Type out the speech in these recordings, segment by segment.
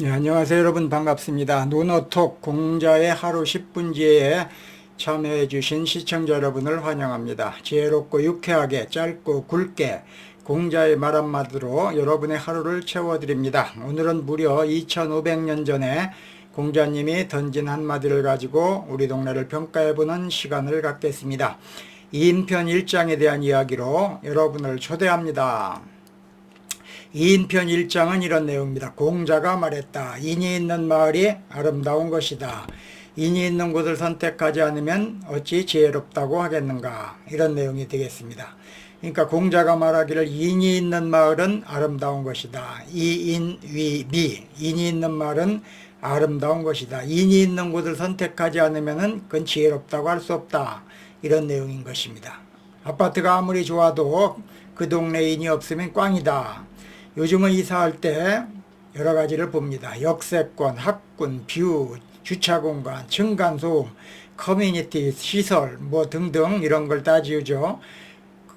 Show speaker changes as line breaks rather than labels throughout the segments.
네, 안녕하세요 여러분 반갑습니다. 노노톡 공자의 하루 10분지에 참여해 주신 시청자 여러분을 환영합니다. 지혜롭고 유쾌하게 짧고 굵게 공자의 말 한마디로 여러분의 하루를 채워드립니다. 오늘은 무려 2500년 전에 공자님이 던진 한마디를 가지고 우리 동네를 평가해보는 시간을 갖겠습니다. 2인편 1장에 대한 이야기로 여러분을 초대합니다. 2인편 1장은 이런 내용입니다. 공자가 말했다. 인이 있는 마을이 아름다운 것이다. 인이 있는 곳을 선택하지 않으면 어찌 지혜롭다고 하겠는가. 이런 내용이 되겠습니다. 그러니까 공자가 말하기를 인이 있는 마을은 아름다운 것이다. 이인 위미 인이 있는 마을은 아름다운 것이다. 인이 있는 곳을 선택하지 않으면 그건 지혜롭다고 할 수 없다. 이런 내용인 것입니다. 아파트가 아무리 좋아도 그 동네에 인이 없으면 꽝이다. 요즘은 이사할 때 여러 가지를 봅니다. 역세권, 학군, 뷰, 주차공간, 층간소음, 커뮤니티, 시설, 뭐 등등 이런 걸 따지우죠.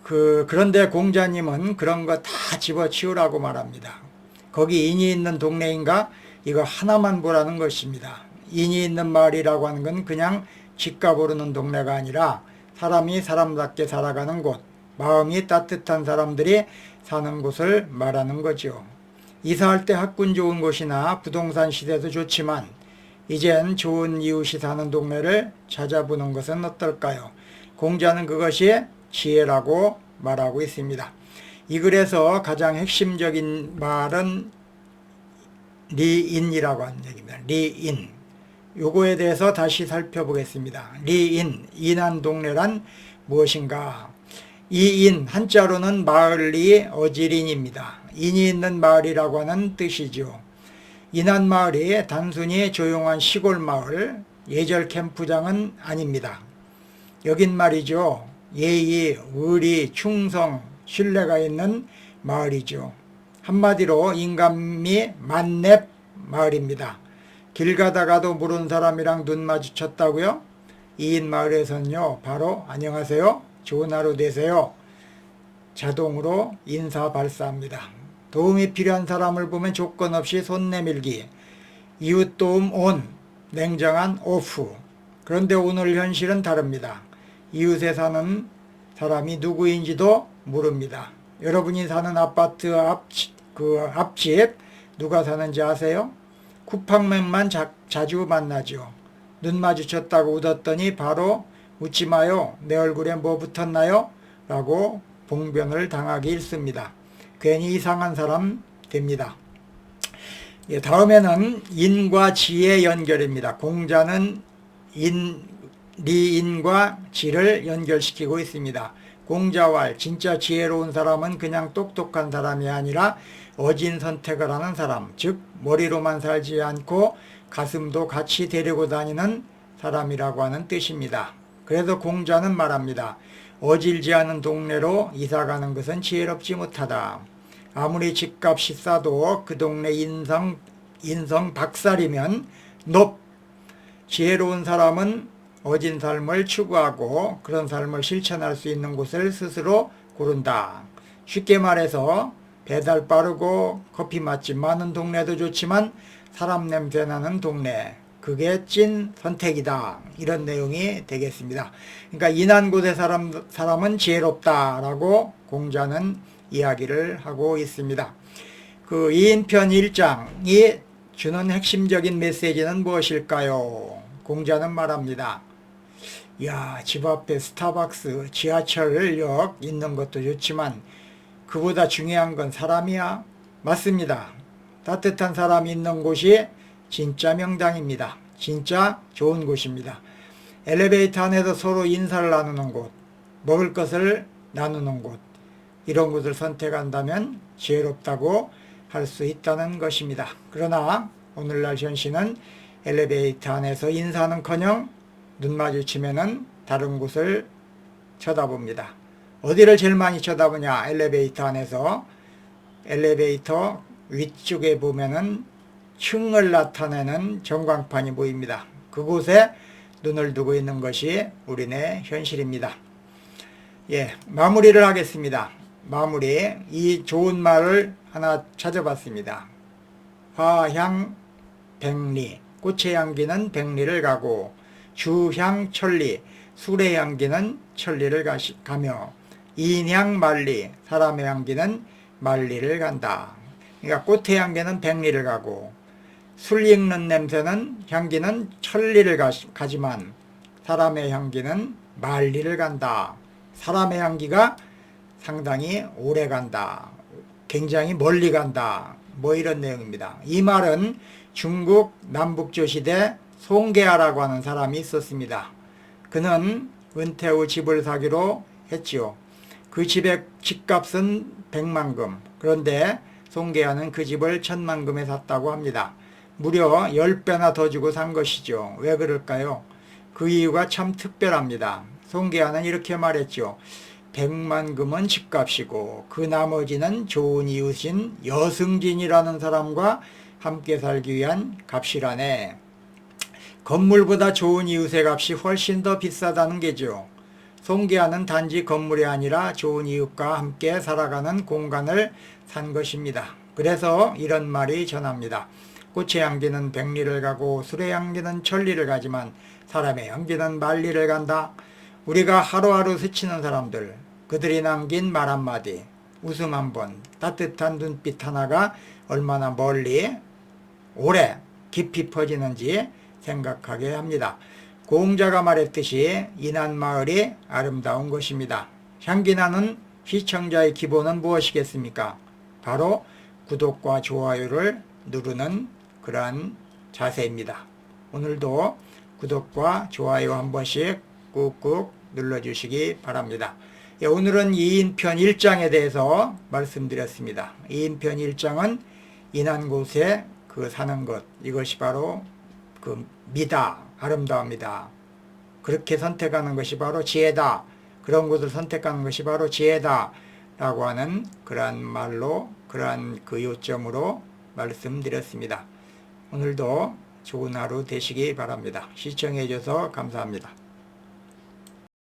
그, 그런데 공자님은 그런 거 다 집어치우라고 말합니다. 거기 인이 있는 동네인가? 이거 하나만 보라는 것입니다. 인이 있는 마을이라고 하는 건 그냥 집값 오르는 동네가 아니라 사람이 사람답게 살아가는 곳, 마음이 따뜻한 사람들이 사는 곳을 말하는 거죠. 이사할 때 학군 좋은 곳이나 부동산 시대도 좋지만 이젠 좋은 이웃이 사는 동네를 찾아보는 것은 어떨까요? 공자는 그것이 지혜라고 말하고 있습니다. 이 글에서 가장 핵심적인 말은 리인이라고 하는 얘기입니다. 리인. 요거에 대해서 다시 살펴보겠습니다. 리인, 인한 동네란 무엇인가? 이 인, 한자로는 마을리 어지린입니다. 인이 있는 마을이라고 하는 뜻이죠. 인한 마을이 단순히 조용한 시골 마을, 예절 캠프장은 아닙니다. 여긴 말이죠. 예의, 의리, 충성, 신뢰가 있는 마을이죠. 한마디로 인간미 만렙 마을입니다. 길 가다가도 모르는 사람이랑 눈 마주쳤다고요? 이인 마을에서는요, 바로 안녕하세요. 좋은 하루 되세요. 자동으로 인사 발사합니다. 도움이 필요한 사람을 보면 조건 없이 손 내밀기. 이웃 도움 온, 냉정한 오프. 그런데 오늘 현실은 다릅니다. 이웃에 사는 사람이 누구인지도 모릅니다. 여러분이 사는 아파트 앞, 그 앞집 누가 사는지 아세요? 쿠팡맨만 자, 자주 만나죠. 눈 마주쳤다고 웃었더니 바로 웃지 마요. 내 얼굴에 뭐 붙었나요? 라고 봉변을 당하기 일습니다. 괜히 이상한 사람 됩니다. 예, 다음에는 인과 지의 연결입니다. 공자는 인, 리인과 지를 연결시키고 있습니다. 공자왈 진짜 지혜로운 사람은 그냥 똑똑한 사람이 아니라 어진 선택을 하는 사람, 즉 머리로만 살지 않고 가슴도 같이 데리고 다니는 사람이라고 하는 뜻입니다. 그래서 공자는 말합니다. 어질지 않은 동네로 이사가는 것은 지혜롭지 못하다. 아무리 집값이 싸도 그 동네 인성, 인성 박살이면 높. 지혜로운 사람은 어진 삶을 추구하고 그런 삶을 실천할 수 있는 곳을 스스로 고른다. 쉽게 말해서 배달 빠르고 커피 맛집 많은 동네도 좋지만 사람 냄새 나는 동네. 그게 찐 선택이다. 이런 내용이 되겠습니다. 그러니까 인한 곳의 사람, 사람은 지혜롭다라고 공자는 이야기를 하고 있습니다. 그 2인편 1장이 주는 핵심적인 메시지는 무엇일까요? 공자는 말합니다. 야, 집 앞에 스타벅스, 지하철역 있는 것도 좋지만 그보다 중요한 건 사람이야. 맞습니다. 따뜻한 사람이 있는 곳이 진짜 명당입니다. 진짜 좋은 곳입니다. 엘리베이터 안에서 서로 인사를 나누는 곳, 먹을 것을 나누는 곳, 이런 곳을 선택한다면 지혜롭다고 할 수 있다는 것입니다. 그러나 오늘날 현실은 엘리베이터 안에서 인사는커녕 눈 마주치면은 다른 곳을 쳐다봅니다. 어디를 제일 많이 쳐다보냐? 엘리베이터 안에서 엘리베이터 위쪽에 보면은 층을 나타내는 전광판이 보입니다. 그곳에 눈을 두고 있는 것이 우리네 현실입니다. 예, 마무리를 하겠습니다. 마무리. 이 좋은 말을 하나 찾아봤습니다. 화향 백리, 꽃의 향기는 백리를 가고 주향 천리, 술의 향기는 천리를 가시, 가며 인향 만리, 사람의 향기는 만리를 간다. 그러니까 꽃의 향기는 백리를 가고 술 익는 냄새는 향기는 천리를 가지만 사람의 향기는 만리를 간다. 사람의 향기가 상당히 오래 간다. 굉장히 멀리 간다. 뭐 이런 내용입니다. 이 말은 중국 남북조 시대 송계하라고 하는 사람이 있었습니다. 그는 은퇴 후 집을 사기로 했지요. 그 집의 집값은 백만금. 그런데 송계하는 그 집을 천만금에 샀다고 합니다. 무려 10배나 더 주고 산 것이죠. 왜 그럴까요? 그 이유가 참 특별합니다. 송계하는 이렇게 말했죠. 백만 금은 집값이고 그 나머지는 좋은 이웃인 여승진이라는 사람과 함께 살기 위한 값이라네. 건물보다 좋은 이웃의 값이 훨씬 더 비싸다는 게죠. 송계하는 단지 건물이 아니라 좋은 이웃과 함께 살아가는 공간을 산 것입니다. 그래서 이런 말이 전합니다. 꽃의 향기는 백리를 가고 술의 향기는 천리를 가지만 사람의 향기는 만리를 간다. 우리가 하루하루 스치는 사람들, 그들이 남긴 말 한마디, 웃음 한 번, 따뜻한 눈빛 하나가 얼마나 멀리, 오래, 깊이 퍼지는지 생각하게 합니다. 공자가 말했듯이 인한 마을이 아름다운 것입니다. 향기나는 시청자의 기본은 무엇이겠습니까? 바로 구독과 좋아요를 누르는 그러한 자세입니다. 오늘도 구독과 좋아요 한 번씩 꾹꾹 눌러주시기 바랍니다. 예, 오늘은 2인편 1장에 대해서 말씀드렸습니다. 2인편 1장은 인한 곳에 그 사는 것 이것이 바로 그 미다 아름다움이다. 그렇게 선택하는 것이 바로 지혜다. 그런 곳을 선택하는 것이 바로 지혜다. 라고 하는 그러한 말로 그러한 그 요점으로 말씀드렸습니다. 오늘도 좋은 하루 되시기 바랍니다. 시청해 주셔서 감사합니다.